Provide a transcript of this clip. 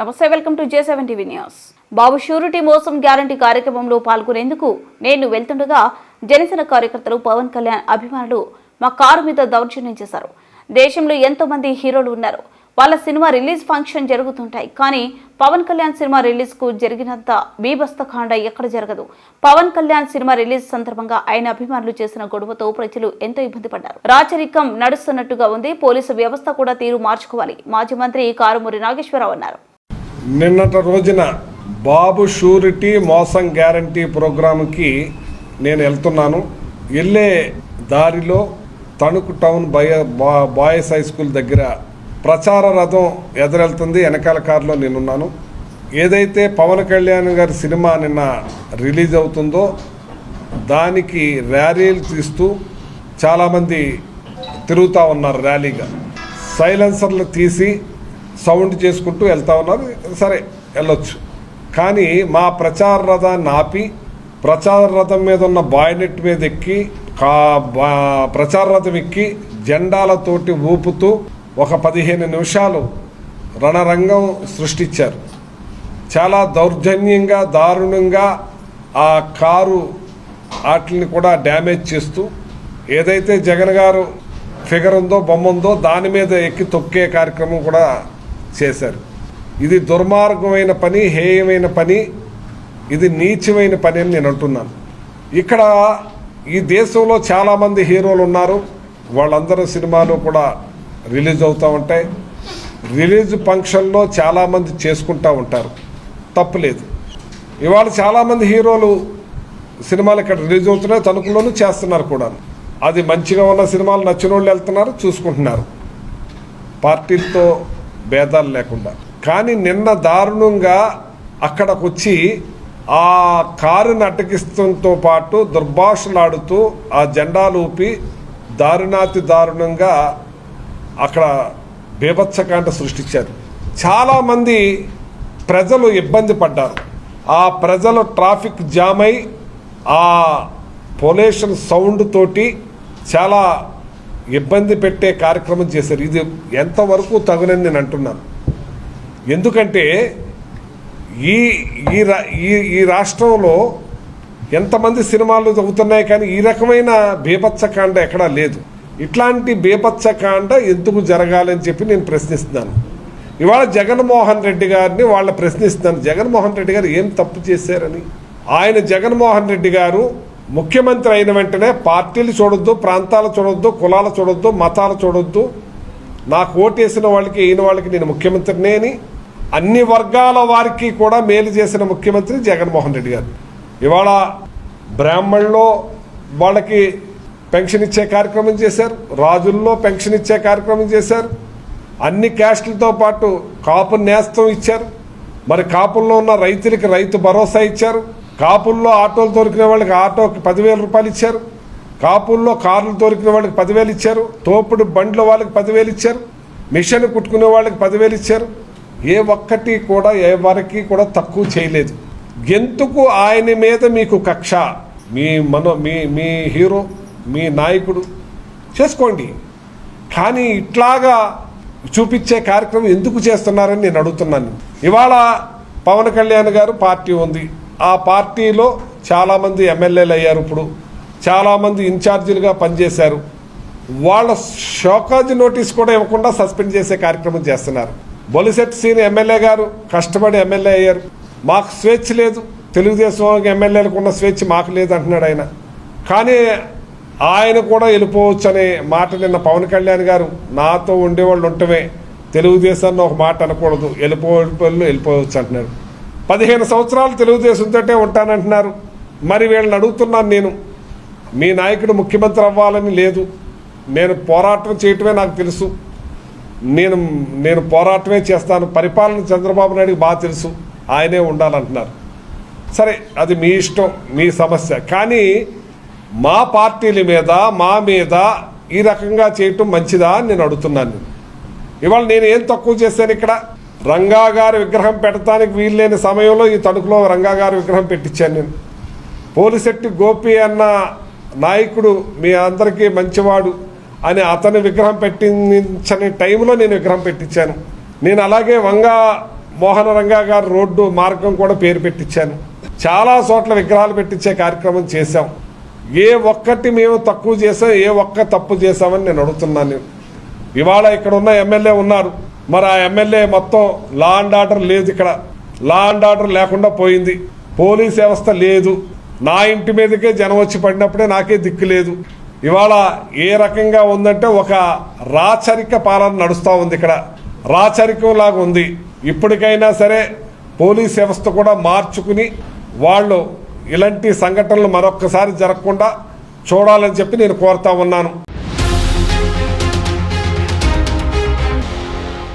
నమస్తే welcome to J seven TV news. Babu surety మోసం guarantee కార్యక్రమంలో పాల్గొనేందుకు నేను వెళ్తుండగా జనసేన కార్యకర్తలు పవన్ కళ్యాణ్ అభిమానులు మా కారు మీద దౌర్జన్యం చేశారు. దేశంలో ఎంతో మంది హీరోలు ఉన్నారు. వాళ్ళ సినిమా రిలీజ్ ఫంక్షన్ జరుగుతుంటాయి. కానీ పవన్ కళ్యాణ్ సినిమా రిలీజ్కు జరిగినంత బీభస్తకాండ ఎక్కడ జరగదు. పవన్ కళ్యాణ్ సినిమా రిలీజ్ సందర్భంగా ఆయన అభిమానులు చేసిన గొడవతో ప్రజలు ఎంతో ఇబ్బంది పడ్డారు. రాచరికం నడుస్తున్నట్టుగా ఉంది. పోలీసు వ్యవస్థ కూడా తీరు మార్చుకోవాలి. మాజీ మంత్రి కారుమూరి నాగేశ్వరరావు అన్నారు. నిన్నటి రోజున బాబు షూరిటీ మోసం గ్యారంటీ ప్రోగ్రాంకి నేను వెళ్తున్నాను. వెళ్ళే దారిలో తణుకు టౌన్ బయ బాయ్స్ హై స్కూల్ దగ్గర ప్రచార రథం ఎదురెళ్తుంది. వెనకాల కారులో నేనున్నాను. ఏదైతే పవన్ కళ్యాణ్ గారి సినిమా నిన్న రిలీజ్ అవుతుందో దానికి ర్యాలీలు తీస్తూ చాలామంది తిరుగుతూ ఉన్నారు ర్యాలీగా. సైలెన్సర్లు తీసి సౌండ్ చేసుకుంటూ వెళ్తా ఉన్నారు. సరే వెళ్ళొచ్చు. కానీ మా ప్రచార రథాన్ని ఆపి ప్రచార రథం మీద ఉన్న బాయినెట్ మీద ఎక్కి కా బా- ప్రచార రథం ఎక్కి జెండాలతోటి ఊపుతూ ఒక పదిహేను నిమిషాలు రణరంగం సృష్టించారు. చాలా దౌర్జన్యంగా దారుణంగా ఆ కారు వాటిని కూడా డ్యామేజ్ చేస్తూ ఏదైతే జగన్ గారు ఫిగర్ ఉందో బొమ్మ ఉందో దాని మీద ఎక్కి తొక్కే కార్యక్రమం కూడా చేశారు. ఇది దుర్మార్గమైన పని హేయమైన పని ఇది నీచమైన పని అని నేను అంటున్నాను. ఇక్కడ ఈ దేశంలో చాలామంది హీరోలు ఉన్నారు. వాళ్ళందరూ సినిమాలు కూడా రిలీజ్ అవుతూ ఉంటాయి. రిలీజ్ ఫంక్షన్లో చాలామంది చేసుకుంటూ ఉంటారు. తప్పులేదు ఇవాళ చాలామంది హీరోలు సినిమాలు ఇక్కడ రిలీజ్ అవుతున్నాయి. తణుకులోనూ చేస్తున్నారు కూడా. అది మంచిగా ఉన్న సినిమాలు నచ్చిన వాళ్ళు వెళ్తున్నారు చూసుకుంటున్నారు. పార్టీలతో భేదాలు లేకుండా. కానీ నిన్న దారుణంగా అక్కడికి వచ్చి ఆ కారుని అటకిస్తంతో పాటు దుర్భాషలాడుతూ ఆ జెండాలు ఊపి దారుణాతి దారుణంగా అక్కడ బీభత్సకాండ సృష్టించారు. చాలామంది ప్రజలు ఇబ్బంది పడ్డారు. ఆ ప్రజలు ట్రాఫిక్ జామ్ అయి ఆ పొల్యూషన్ సౌండ్ తోటి చాలా ఇబ్బంది పెట్టే కార్యక్రమం చేశారు. ఇది ఎంతవరకు తగునని నేను అంటున్నాను. ఎందుకంటే ఈ ఈ రా- ఈ ఈ రాష్ట్రంలో ఎంతమంది సినిమాలు చదువుతున్నాయి కానీ ఈ రకమైన బీభత్సకాండ ఎక్కడా లేదు. ఇట్లాంటి బీభత్సకాండ ఎందుకు జరగాలని చెప్పి నేను ప్రశ్నిస్తున్నాను. ఇవాళ జగన్మోహన్ రెడ్డి గారిని వాళ్ళ ప్రశ్నిస్తున్నాను. జగన్మోహన్ రెడ్డి గారు ఏం తప్పు చేశారని? ఆయన జగన్మోహన్ రెడ్డి గారు ముఖ్యమంత్రి అయిన వెంటనే పార్టీలు చూడొద్దు ప్రాంతాలు చూడొద్దు కులాలు చూడొద్దు మతాలు చూడొద్దు. నాకు ఓటేసిన వాళ్ళకి అయిన వాళ్ళకి నేను ముఖ్యమంత్రినే అని అన్ని వర్గాల వారికి కూడా మేలు చేసిన ముఖ్యమంత్రి జగన్మోహన్ రెడ్డి గారు. ఇవాళ బ్రాహ్మణుల్లో వాళ్ళకి పెన్షన్ ఇచ్చే కార్యక్రమం చేశారు రాజుల్లో పెన్షన్ ఇచ్చే కార్యక్రమం చేశారు అన్ని క్యాస్టులతో పాటు కాపు నేస్తం ఇచ్చారు మరి కాపుల్లో ఉన్న రైతులకి రైతు భరోసా ఇచ్చారు కాపుల్లో ఆటోలు దొరికిన వాళ్ళకి ఆటోకి పదివేల రూపాయలు ఇచ్చారు. కాపుల్లో కార్లు దొరికిన వాళ్ళకి పదివేలు ఇచ్చారు. తోపుడు బండ్ల వాళ్ళకి పదివేలు ఇచ్చారు. మిషన్ కుట్టుకునే వాళ్ళకి పదివేలు ఇచ్చారు. ఏ ఒక్కటి కూడా ఎవరికి కూడా తక్కువ చేయలేదు. ఎందుకు ఆయన మీద మీకు కక్ష? మీ మనో మీ మీ హీరో మీ నాయకుడు? చేసుకోండి. కానీ ఇట్లాగా చూపించే కార్యక్రమం ఎందుకు చేస్తున్నారని నేను అడుగుతున్నాను. ఇవాళ పవన్ కళ్యాణ్ గారు పార్టీ ఉంది. ఆ పార్టీలో చాలామంది ఎమ్మెల్యేలు అయ్యారు ఇప్పుడు. చాలామంది ఇన్ఛార్జీలుగా పనిచేశారు. వాళ్ళ షోకాజ్ నోటీస్ కూడా ఇవ్వకుండా సస్పెండ్ చేసే కార్యక్రమం చేస్తున్నారు. బొలిసెట్ సీని ఎమ్మెల్యే గారు కష్టపడి ఎమ్మెల్యే అయ్యారు. మాకు స్వేచ్ఛ లేదు. తెలుగుదేశం ఎమ్మెల్యేలకు ఉన్న స్వేచ్ఛ మాకు లేదు అంటున్నాడు ఆయన. కానీ ఆయన కూడా వెళ్ళిపోవచ్చు అనే మాట నిన్న పవన్ కళ్యాణ్ గారు నాతో ఉండేవాళ్ళు ఉండటమే తెలుగుదేశాన్ని ఒక మాట అనకూడదు. వెళ్ళిపో వెళ్ళిపోవచ్చు అంటున్నారు పదిహేను సంవత్సరాలు తెలుగుదేశంతో ఉంటానంటున్నారు. మరి వీళ్ళని అడుగుతున్నాను నేను. మీ నాయకుడు ముఖ్యమంత్రి అవ్వాలని లేదు. నేను పోరాటం చేయటమే నాకు తెలుసు. నేను నేను పోరాటమే చేస్తాను. పరిపాలన చంద్రబాబు నాయుడుకి బాగా తెలుసు. ఆయనే ఉండాలంటున్నారు. సరే అది మీ ఇష్టం మీ సమస్య. కానీ మా పార్టీల మీద మా మీద ఈ రకంగా చేయటం మంచిదా అని నేను అడుగుతున్నాను. ఇవాళ నేను ఏం తక్కువ చేశాను ఇక్కడ? రంగా గారి విగ్రహం పెట్టడానికి వీల్లేని సమయంలో ఈ తణుకులో రంగా గారి విగ్రహం పెట్టించాను నేను. పోలిశెట్టి గోపి అన్న నాయకుడు మీ అందరికీ మంచివాడు అని అతని విగ్రహం పెట్టించని టైంలో నేను విగ్రహం పెట్టించాను. నేను అలాగే వంగ మోహన రంగా గారు రోడ్డు మార్గం కూడా పేరు పెట్టించాను. చాలా చోట్ల విగ్రహాలు పెట్టించే కార్యక్రమం చేశాం. ఏ ఒక్కటి మేము తక్కువ చేసాం ఏ ఒక్క తప్పు చేసామని నేను అడుగుతున్నాను. నేను ఇవాళ ఇక్కడ ఉన్న ఎమ్మెల్యే ఉన్నారు. మరి ఆ ఎమ్మెల్యే మొత్తం లా అండ్ ఆర్డర్ లేదు ఇక్కడ. లా అండ్ ఆర్డర్ లేకుండా పోయింది. పోలీస్ వ్యవస్థ లేదు. నా ఇంటి మీదకే జనం వచ్చి పడినప్పుడే నాకే దిక్కు లేదు. ఇవాళ ఏ రకంగా ఉందంటే ఒక రాచరిక పాలన నడుస్తూ ఉంది ఇక్కడ. రాచరికం లాగా ఉంది. ఇప్పటికైనా సరే పోలీస్ వ్యవస్థ కూడా మార్చుకుని వాళ్ళు ఇలాంటి సంఘటనలు మరొక్కసారి జరగకుండా చూడాలని చెప్పి నేను కోరుతా ఉన్నాను.